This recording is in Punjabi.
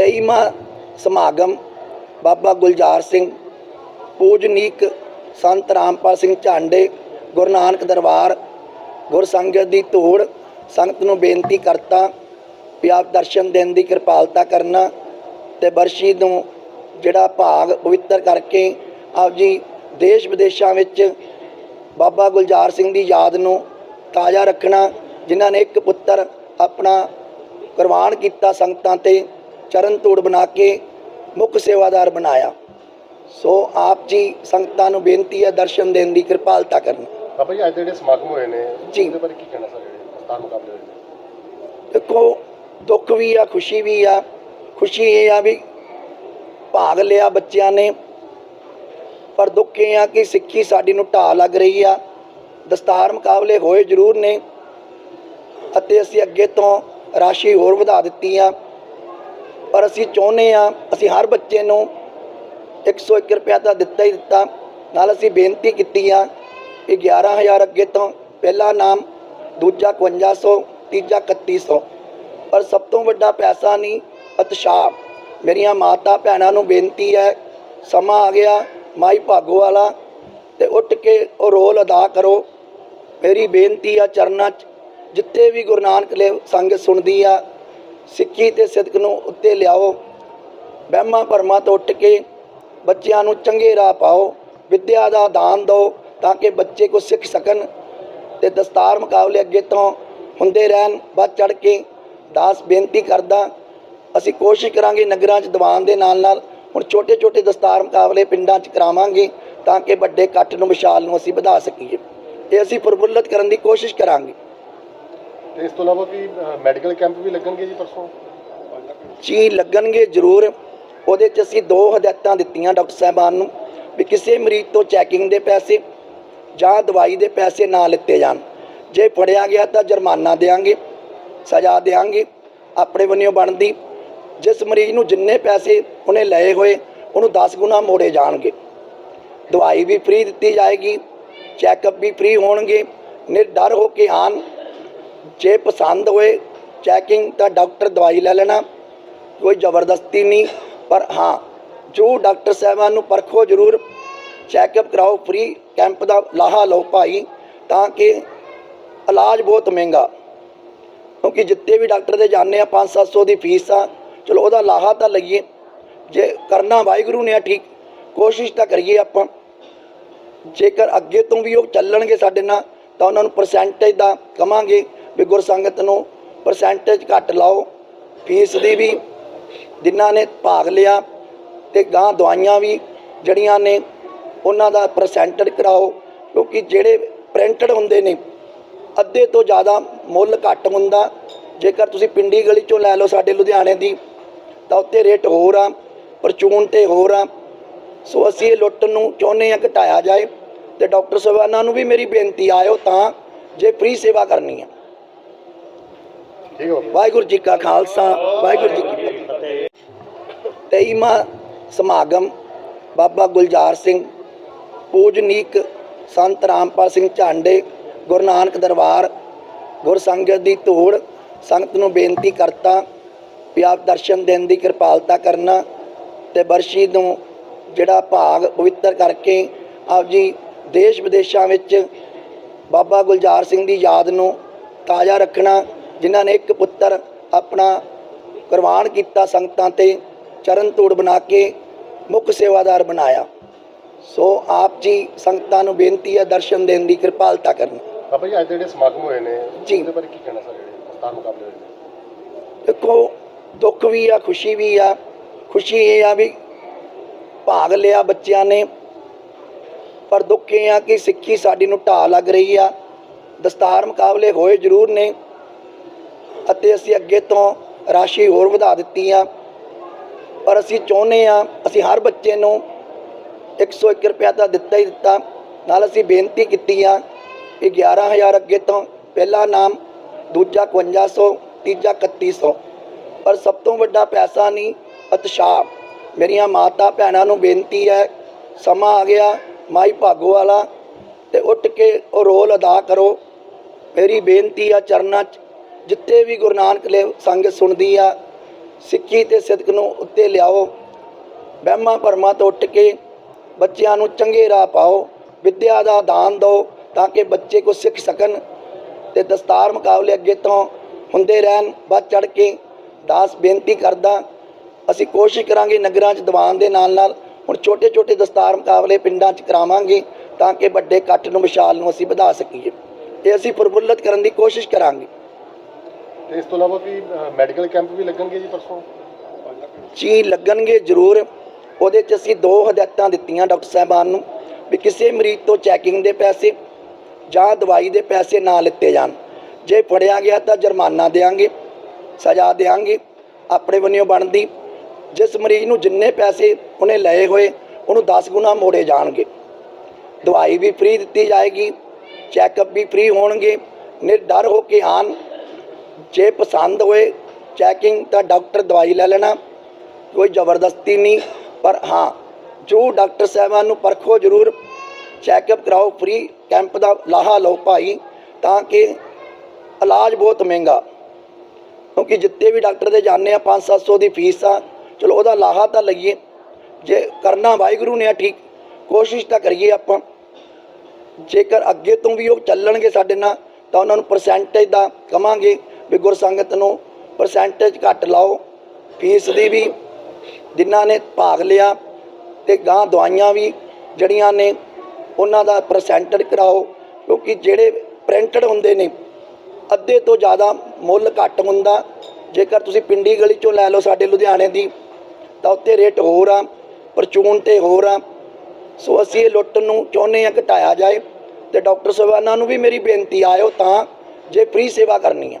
23ਵਾਂ ਸਮਾਗਮ ਬਾਬਾ ਗੁਲਜ਼ਾਰ ਸਿੰਘ ਪੂਜਨੀਕ, ਸੰਤ ਰਾਮਪਾਲ ਸਿੰਘ ਝਾਂਡੇ, ਗੁਰੂ ਨਾਨਕ ਦਰਬਾਰ, ਗੁਰ ਸੰਗਤ ਦੀ ਧੂੜ, ਸੰਗਤ ਨੂੰ ਬੇਨਤੀ ਕਰਤਾ, ਵੀ ਆਪ ਦਰਸ਼ਨ ਦੇਣ ਦੀ ਕਿਰਪਾਲਤਾ ਕਰਨਾ ਤੇ ਬਰਸ਼ੀ ਨੂੰ ਜਿਹੜਾ ਭਾਗ ਪਵਿੱਤਰ ਕਰਕੇ ਆਪ ਜੀ ਦੇਸ਼ ਵਿਦੇਸ਼ਾਂ ਵਿੱਚ ਬਾਬਾ ਗੁਲਜ਼ਾਰ ਸਿੰਘ ਦੀ ਯਾਦ ਨੂੰ ਤਾਜ਼ਾ ਰੱਖਣਾ, ਜਿਨ੍ਹਾਂ ਨੇ ਇੱਕ ਪੁੱਤਰ ਆਪਣਾ ਕੁਰਬਾਨ ਕੀਤਾ ਸੰਗਤਾਂ ਤੇ। ਚਰਨ ਧੂੜ ਬਣਾ ਕੇ ਮੁੱਖ ਸੇਵਾਦਾਰ ਬਣਾਇਆ। ਸੋ ਆਪ ਜੀ ਸੰਗਤਾਂ ਨੂੰ ਬੇਨਤੀ ਹੈ ਦਰਸ਼ਨ ਦੇਣ ਦੀ ਕਿਰਪਾਲਤਾ ਕਰਨਾ। ਬਾਬਾ ਜੀ ਅੱਜ ਜਿਹੜੇ ਸਮਾਗਮ ਹੋਏ ਨੇ ਜੀ। ਉਹਦੇ ਬਾਰੇ ਕੀ ਕਹਿਣਾ ਸਰ ਜਿਹੜੇ ਮੁਕਾਬਲੇ ਹੋਏ ਨੇ। ਦੇਖੋ ਦੁੱਖ ਵੀ ਆ ਖੁਸ਼ੀ ਵੀ ਆ। ਖੁਸ਼ੀ ਇਹ ਆ ਵੀ ਭਾਗ ਲਿਆ ਬੱਚਿਆਂ ਨੇ। ਪਰ ਦੁੱਖ ਇਹ ਆ ਕਿ ਸਿੱਖੀ ਸਾਡੀ ਨੂੰ ਢਾਹ ਲੱਗ ਰਹੀ ਆ। ਦਸਤਾਰ ਮੁਕਾਬਲੇ ਹੋਏ ਜ਼ਰੂਰ ਨੇ। ਅਤੇ ਅਸੀਂ ਅੱਗੇ ਤੋਂ ਰਾਸ਼ੀ ਹੋਰ ਵਧਾ ਦਿੱਤੀ ਆ। ਪਰ ਅਸੀਂ ਚਾਹੁੰਦੇ ਆ ਅਸੀਂ ਹਰ ਬੱਚੇ ਨੂੰ 101 ਰੁਪਇਆ ਤਾਂ ਦਿੱਤਾ ਹੀ ਦਿੱਤਾ। ਨਾਲ ਅਸੀਂ ਬੇਨਤੀ ਕੀਤੀ ਆ ਕਿ 11000 ਅੱਗੇ ਤੋਂ ਪਹਿਲਾ ਨਾਮ, ਦੂਜਾ 5100 ਤੀਜਾ 3100 ਪਰ ਸਭ ਤੋਂ ਵੱਡਾ ਪੈਸਾ ਨਹੀਂ, ਉਤਸ਼ਾਹ। ਮੇਰੀਆਂ ਮਾਤਾ ਭੈਣਾਂ ਨੂੰ ਬੇਨਤੀ ਹੈ, ਸਮਾਂ ਆ ਗਿਆ, ਮਾਈ ਭਾਗੋ ਵਾਲਾ, ਤੇ ਉੱਠ ਕੇ ਉਹ ਰੋਲ ਅਦਾ ਕਰੋ। ਮੇਰੀ ਬੇਨਤੀ ਆ ਚਰਨਾਂ 'ਚ, ਜਿੱਥੇ ਵੀ ਗੁਰੂ ਨਾਨਕ ਦੇਵ ਸੰਗਤ ਸੁਣਦੀ ਆ ਸਿੱਖੀ ਤੇ ਸਿਦਕ ਨੂੰ ਉੱਤੇ ਲਿਆਓ। ਵਹਿਮਾਂ ਭਰਮਾਂ ਤੋਂ ਉੱਠ ਕੇ ਬੱਚਿਆਂ ਨੂੰ ਚੰਗੇ ਰਾਹ ਪਾਓ। ਵਿੱਦਿਆ ਦਾ ਦਾਨ ਦਿਓ ਤਾਂ ਕਿ ਬੱਚੇ ਕੋ ਸਿੱਖ ਸਕਣ ਤੇ ਦਸਤਾਰ ਮੁਕਾਬਲੇ ਅੱਗੇ ਤੋਂ ਹੁੰਦੇ ਰਹਿਣ। ਵੱਧ ਚੜ ਕੇ ਦਾਸ ਬੇਨਤੀ ਕਰਦਾ, ਅਸੀਂ ਕੋਸ਼ਿਸ਼ ਕਰਾਂਗੇ ਨਗਰਾਂ 'ਚ ਦੀਵਾਨ ਦੇ ਨਾਲ ਨਾਲ ਹੁਣ ਛੋਟੇ ਛੋਟੇ ਦਸਤਾਰ ਮੁਕਾਬਲੇ ਪਿੰਡਾਂ 'ਚ ਕਰਾਵਾਂਗੇ ਤਾਂ ਕਿ ਵੱਡੇ ਇਕੱਠ ਨੂੰ ਵਿਸ਼ਾਲ ਨੂੰ ਅਸੀਂ ਵਧਾ ਸਕੀਏ। ਤੇ ਅਸੀਂ ਪ੍ਰਫੁੱਲਤ ਕਰਨ ਦੀ ਕੋਸ਼ਿਸ਼ ਕਰਾਂਗੇ। ਤੇ ਇਸ ਤੋਂ ਇਲਾਵਾ ਵੀ ਮੈਡੀਕਲ ਕੈਂਪ ਵੀ ਲੱਗਣਗੇ ਜੀ ਪਰਸੋਂ? ਜੀ, ਲੱਗਣਗੇ ਜ਼ਰੂਰ। ਉਹਦੇ 'ਚ ਅਸੀਂ ਦੋ ਹਦਾਇਤਾਂ ਦਿੱਤੀਆਂ ਡਾਕਟਰ ਸਾਹਿਬਾਨ ਨੂੰ ਵੀ ਕਿਸੇ ਮਰੀਜ਼ ਤੋਂ ਚੈਕਿੰਗ ਦੇ ਪੈਸੇ ਜਾਂ ਦਵਾਈ ਦੇ ਪੈਸੇ ਨਾ ਲਿੱਤੇ ਜਾਣ। ਜੇ ਫੜਿਆ ਗਿਆ ਤਾਂ ਜੁਰਮਾਨਾ ਦੇਵਾਂਗੇ ਸਜ਼ਾ ਦੇਵਾਂਗੇ ਆਪਣੇ ਵੱਲੋਂ ਬਣਦੀ। ਜਿਸ ਮਰੀਜ਼ ਨੂੰ ਜਿੰਨੇ ਪੈਸੇ ਉਹਨੇ ਲਏ ਹੋਏ, ਉਹਨੂੰ 10 ਗੁਣਾ ਮੋੜੇ ਜਾਣਗੇ। ਦਵਾਈ ਵੀ ਫ੍ਰੀ ਦਿੱਤੀ ਜਾਏਗੀ ਚੈੱਕਅਪ ਵੀ ਫ੍ਰੀ ਹੋਣਗੇ, ਨਿਰਡਰ ਹੋ ਕੇ ਆਣ ਜੇ ਪਸੰਦ ਹੋਏ ਚੈਕਿੰਗ ਤਾਂ ਡਾਕਟਰ ਦਵਾਈ ਲੈ ਲੈਣਾ, ਕੋਈ ਜ਼ਬਰਦਸਤੀ ਨਹੀਂ, ਪਰ ਹਾਂ ਜੋ ਡਾਕਟਰ ਸਾਹਿਬਾਨ ਨੂੰ ਪਰਖੋ ਜ਼ਰੂਰ ਚੈੱਕਅਪ ਕਰਾਓ ਫ੍ਰੀ ਕੈਂਪ ਦਾ ਲਾਹਾ ਲਓ ਭਾਈ, ਤਾਂ ਕਿ ਇਲਾਜ ਬਹੁਤ ਮਹਿੰਗਾ। ਕਿਉਂਕਿ ਜਿੱਤੇ ਵੀ ਡਾਕਟਰ ਦੇ ਜਾਂਦੇ ਆ 5-700 ਦੀ ਫੀਸ ਆ, ਚਲੋ ਉਹਦਾ ਲਾਹਾ ਤਾਂ ਲਈਏ, ਜੇ ਕਰਨਾ ਵਾਹਿਗੁਰੂ ਨੇ ਆ ਠੀਕ, ਕੋਸ਼ਿਸ਼ ਤਾਂ ਕਰੀਏ ਆਪਾਂ। ਜੇਕਰ ਅੱਗੇ ਤੋਂ ਵੀ ਉਹ ਚੱਲਣਗੇ ਸਾਡੇ ਨਾਲ, ਤਾਂ ਉਹਨਾਂ ਨੂੰ ਪਰਸੈਂਟੇਜ ਦਾ ਕਮਾਂਗੇ ਵੀ ਗੁਰਸੰਗਤ ਨੂੰ ਪਰਸੈਂਟੇਜ ਘੱਟ ਲਾਓ ਫੀਸ ਦੀ ਵੀ, ਜਿਨ੍ਹਾਂ ਨੇ ਭਾਗ ਲਿਆ ਤੇ ਗਾਂ ਦਵਾਈਆਂ ਵੀ ਜਿਹੜੀਆਂ ਨੇ, ਉਹਨਾਂ ਦਾ ਪਰਸੈਂਟੇਜ ਕਰਾਓ, ਕਿਉਂਕਿ ਜਿਹੜੇ ਪ੍ਰਿੰਟਡ ਹੁੰਦੇ ਨੇ, ਅੱਧੇ ਤੋਂ ਜ਼ਿਆਦਾ ਮੁੱਲ ਘੱਟ ਹੁੰਦਾ। ਜੇਕਰ ਤੁਸੀਂ ਪਿੰਡੀ ਗਲੀ ਚੋਂ ਲੈ ਲਓ ਸਾਡੇ ਲੁਧਿਆਣੇ ਦੀ, ਤਾਂ ਉੱਤੇ ਰੇਟ ਹੋਰ ਆ ਪਰਚੂਨ ਤੇ ਹੋਰ ਆ। ਸੋ ਅਸੀਂ ਇਹ ਲੁੱਟ ਨੂੰ ਚਾਹੁੰਦੇ ਆ ਘਟਾਇਆ ਜਾਏ, ਤੇ ਡਾਕਟਰ ਸਾਹਿਬਾਨਾਂ ਨੂੰ ਵੀ ਮੇਰੀ ਬੇਨਤੀ, ਆਇਓ ਤਾਂ ਜੇ ਫ੍ਰੀ ਸੇਵਾ ਕਰਨੀ ਹੈ ਵਾਹਿਗੁਰੂ ਜੀ ਕਾ ਖਾਲਸਾ, ਵਾਹਿਗੁਰੂ ਜੀ ਕੀ ਫਤਿਹ। 23ਵਾਂ ਸਮਾਗਮ ਬਾਬਾ ਗੁਲਜ਼ਾਰ ਸਿੰਘ, ਪੂਜਨੀਕ ਸੰਤ ਰਾਮਪਾਲ ਸਿੰਘ ਝਾਂਡੇ, ਗੁਰੂ ਨਾਨਕ ਦਰਬਾਰ, ਗੁਰ ਸੰਗਤ ਦੀ ਧੂੜ, ਸੰਗਤ ਨੂੰ ਬੇਨਤੀ ਕਰਤਾ, ਵੀ ਆਪ ਦਰਸ਼ਨ ਦੇਣ ਦੀ ਕਿਰਪਾਲਤਾ ਕਰਨਾ ਤੇ ਬਰਸ਼ੀ ਨੂੰ ਜਿਹੜਾ ਭਾਗ ਪਵਿੱਤਰ ਕਰਕੇ ਆਪ ਜੀ ਦੇਸ਼ ਵਿਦੇਸ਼ਾਂ ਵਿੱਚ ਬਾਬਾ ਗੁਲਜ਼ਾਰ ਸਿੰਘ ਦੀ ਯਾਦ ਨੂੰ ਤਾਜ਼ਾ ਰੱਖਣਾ ਜਿਨ੍ਹਾਂ ਨੇ ਇੱਕ ਪੁੱਤਰ ਆਪਣਾ ਕੁਰਬਾਨ ਕੀਤਾ ਸੰਗਤਾਂ ਤੇ ਚਰਨ ਧੂੜ ਬਣਾ ਕੇ ਮੁੱਖ ਸੇਵਾਦਾਰ ਬਣਾਇਆ। ਸੋ ਆਪ ਜੀ ਸੰਗਤਾਂ ਨੂੰ ਬੇਨਤੀ ਹੈ ਦਰਸ਼ਨ ਦੇਣ ਦੀ ਕਿਰਪਾਲਤਾ ਕਰਨਾ। ਬਾਬਾ ਜੀ ਅੱਜ ਦੇ ਜਿਹੜੇ ਸਮਾਗਮ ਹੋਏ ਨੇ ਜੀ। ਉਹਦੇ ਬਾਰੇ ਕੀ ਕਹਿਣਾ ਸਰ ਜਿਹੜੇ ਦਸਤਾਰ ਮੁਕਾਬਲੇ ਹੋਏ ਨੇ। ਦੇਖੋ ਦੁੱਖ ਵੀ ਆ ਖੁਸ਼ੀ ਵੀ ਆ। ਖੁਸ਼ੀ ਇਹ ਆ ਵੀ ਭਾਗ ਲਿਆ ਬੱਚਿਆਂ ਨੇ। ਪਰ ਦੁੱਖ ਇਹ ਆ ਕਿ ਸਿੱਖੀ ਸਾਡੀ ਨੂੰ ਢਾਹ ਲੱਗ ਰਹੀ ਆ। ਦਸਤਾਰ ਮੁਕਾਬਲੇ ਹੋਏ ਜ਼ਰੂਰ ਨੇ। ਅਤੇ ਅਸੀਂ ਅੱਗੇ ਤੋਂ ਰਾਸ਼ੀ ਹੋਰ ਵਧਾ ਦਿੱਤੀ ਆ ਪਰ ਅਸੀਂ ਚਾਹੁੰਦੇ ਆ ਅਸੀਂ ਹਰ ਬੱਚੇ ਨੂੰ 101 ਰੁਪਇਆ ਤਾਂ ਦਿੱਤਾ ਹੀ ਦਿੱਤਾ। ਨਾਲ ਅਸੀਂ ਬੇਨਤੀ ਕੀਤੀ ਆ ਕਿ 11000 ਅੱਗੇ ਤੋਂ ਪਹਿਲਾ ਨਾਮ, ਦੂਜਾ 5100 ਤੀਜਾ 3100 ਪਰ ਸਭ ਤੋਂ ਵੱਡਾ ਪੈਸਾ ਨਹੀਂ ਉਤਸ਼ਾਹ। ਮੇਰੀਆਂ ਮਾਤਾ ਭੈਣਾਂ ਨੂੰ ਬੇਨਤੀ ਹੈ, ਸਮਾਂ ਆ ਗਿਆ, ਮਾਈ ਭਾਗੋ ਵਾਲਾ, ਤੇ ਉੱਠ ਕੇ ਉਹ ਰੋਲ ਅਦਾ ਕਰੋ। ਮੇਰੀ ਬੇਨਤੀ ਆ ਚਰਨਾਂ 'ਚ ਜਿੱਥੇ ਵੀ ਗੁਰੂ ਨਾਨਕ ਦੇਵ ਸੰਗਤ ਸੁਣਦੀ ਆ, ਸਿੱਖੀ ਤੇ ਸਿਦਕ ਨੂੰ ਉੱਤੇ ਲਿਆਓ, ਵਹਿਮਾਂ ਭਰਮਾਂ ਤੋਂ ਉੱਠ ਕੇ ਬੱਚਿਆਂ ਨੂੰ ਚੰਗੇ ਰਾਹ ਪਾਓ, ਵਿੱਦਿਆ ਦਾ ਦਾਨ ਦਿਓ ਤਾਂ ਕਿ ਬੱਚੇ ਕੁਝ ਸਿੱਖ ਸਕਣ ਤੇ ਦਸਤਾਰ ਮੁਕਾਬਲੇ ਅੱਗੇ ਤੋਂ ਹੁੰਦੇ ਰਹਿਣ, ਵੱਧ ਚੜ ਕੇ ਦਾਸ ਬੇਨਤੀ ਕਰਦਾ, ਅਸੀਂ ਕੋਸ਼ਿਸ਼ ਕਰਾਂਗੇ ਨਗਰਾਂ 'ਚ ਦੀਵਾਨ ਦੇ ਨਾਲ ਨਾਲ ਹੁਣ ਛੋਟੇ ਛੋਟੇ ਦਸਤਾਰ ਮੁਕਾਬਲੇ ਪਿੰਡਾਂ 'ਚ ਕਰਾਵਾਂਗੇ ਤਾਂ ਕਿ ਵੱਡੇ ਇਕੱਠ ਨੂੰ, ਵਿਸ਼ਾਲ ਨੂੰ ਅਸੀਂ ਵਧਾ ਸਕੀਏ ਤੇ ਅਸੀਂ ਪ੍ਰਫੁੱਲਤ ਕਰਨ ਦੀ ਕੋਸ਼ਿਸ਼ ਕਰਾਂਗੇ। ਤੇ ਇਸ ਤੋਂ ਇਲਾਵਾ ਕੀ ਮੈਡੀਕਲ ਕੈਂਪ ਵੀ ਲੱਗਣਗੇ ਜੀ ਪਰਸੋਂ? ਜੀ, ਲੱਗਣਗੇ ਜ਼ਰੂਰ। ਉਹਦੇ 'ਚ ਅਸੀਂ ਦੋ ਹਦਾਇਤਾਂ ਦਿੱਤੀਆਂ ਡਾਕਟਰ ਸਾਹਿਬਾਨ ਨੂੰ ਵੀ ਕਿਸੇ ਮਰੀਜ਼ ਤੋਂ ਚੈਕਿੰਗ ਦੇ ਪੈਸੇ ਜਾਂ ਦਵਾਈ ਦੇ ਪੈਸੇ ਨਾ ਲਿੱਤੇ ਜਾਣ। ਜੇ ਫੜਿਆ ਗਿਆ ਤਾਂ ਜੁਰਮਾਨਾ ਦੇਵਾਂਗੇ, ਸਜ਼ਾ ਦੇਵਾਂਗੇ, ਆਪਣੇ ਵੱਲੋਂ ਬਣਦੀ। ਜਿਸ ਮਰੀਜ਼ ਨੂੰ ਜਿੰਨੇ ਪੈਸੇ ਉਹਨੇ ਲਏ ਹੋਏ, ਉਹਨੂੰ 10 ਗੁਣਾ ਮੋੜੇ ਜਾਣਗੇ। ਦਵਾਈ ਵੀ ਫ੍ਰੀ ਦਿੱਤੀ ਜਾਏਗੀ ਚੈੱਕਅਪ ਵੀ ਫ੍ਰੀ ਹੋਣਗੇ ਨਿਰਡਰ ਹੋ ਕੇ ਆਣ ਜੇ ਪਸੰਦ ਹੋਏ ਚੈਕਿੰਗ ਤਾਂ ਡਾਕਟਰ ਦਵਾਈ ਲੈ ਲੈਣਾ, ਕੋਈ ਜ਼ਬਰਦਸਤੀ ਨਹੀਂ, ਪਰ ਹਾਂ ਜੋ ਡਾਕਟਰ ਸਾਹਿਬਾਨ ਨੂੰ ਪਰਖੋ ਜ਼ਰੂਰ ਚੈੱਕਅਪ ਕਰਾਓ ਫ੍ਰੀ ਕੈਂਪ ਦਾ ਲਾਹਾ ਲਓ ਭਾਈ, ਤਾਂ ਕਿ ਇਲਾਜ ਬਹੁਤ ਮਹਿੰਗਾ। ਕਿਉਂਕਿ ਜਿੱਤੇ ਵੀ ਡਾਕਟਰ ਦੇ ਜਾਂਦੇ ਆ 5-700 ਦੀ ਫੀਸ ਆ, ਚਲੋ ਉਹਦਾ ਲਾਹਾ ਤਾਂ ਲਈਏ, ਜੇ ਕਰਨਾ ਵਾਹਿਗੁਰੂ ਨੇ ਆ ਠੀਕ, ਕੋਸ਼ਿਸ਼ ਤਾਂ ਕਰੀਏ ਆਪਾਂ। ਜੇਕਰ ਅੱਗੇ ਤੋਂ ਵੀ ਉਹ ਚੱਲਣਗੇ ਸਾਡੇ ਨਾਲ, ਤਾਂ ਉਹਨਾਂ ਨੂੰ ਪਰਸੈਂਟੇਜ ਦਾ ਕਮਾਂਗੇ ਵੀ ਗੁਰਸੰਗਤ ਨੂੰ ਪਰਸੈਂਟੇਜ ਘੱਟ ਲਾਓ। ਫੀਸ ਦੀ ਵੀ ਜਿਨ੍ਹਾਂ ਨੇ ਭਾਗ ਲਿਆ ਤੇ ਗਾਂ ਦਵਾਈਆਂ ਵੀ ਜਿਹੜੀਆਂ ਨੇ, ਉਹਨਾਂ ਦਾ ਪਰਸੈਂਟੇਜ ਕਰਾਓ। ਕਿਉਂਕਿ ਜਿਹੜੇ ਪ੍ਰਿੰਟਡ ਹੁੰਦੇ ਨੇ, ਅੱਧੇ ਤੋਂ ਜ਼ਿਆਦਾ ਮੁੱਲ ਘੱਟ ਹੁੰਦਾ। ਜੇਕਰ ਤੁਸੀਂ ਪਿੰਡੀ ਗਲੀ ਚੋਂ ਲੈ ਲਓ ਸਾਡੇ ਲੁਧਿਆਣੇ ਦੀ, ਤਾਂ ਉੱਤੇ ਰੇਟ ਹੋਰ ਆ ਪਰਚੂਨ ਤੇ ਹੋਰ ਆ। ਸੋ ਅਸੀਂ ਇਹ ਲੁੱਟ ਨੂੰ ਚਾਹੁੰਦੇ ਆ ਘਟਾਇਆ ਜਾਏ ਤੇ ਡਾਕਟਰ ਸਾਹਿਬਾਨਾਂ ਨੂੰ ਵੀ ਮੇਰੀ ਬੇਨਤੀ, ਆਇਓ ਤਾਂ ਜੇ ਫ੍ਰੀ ਸੇਵਾ ਕਰਨੀ ਆ।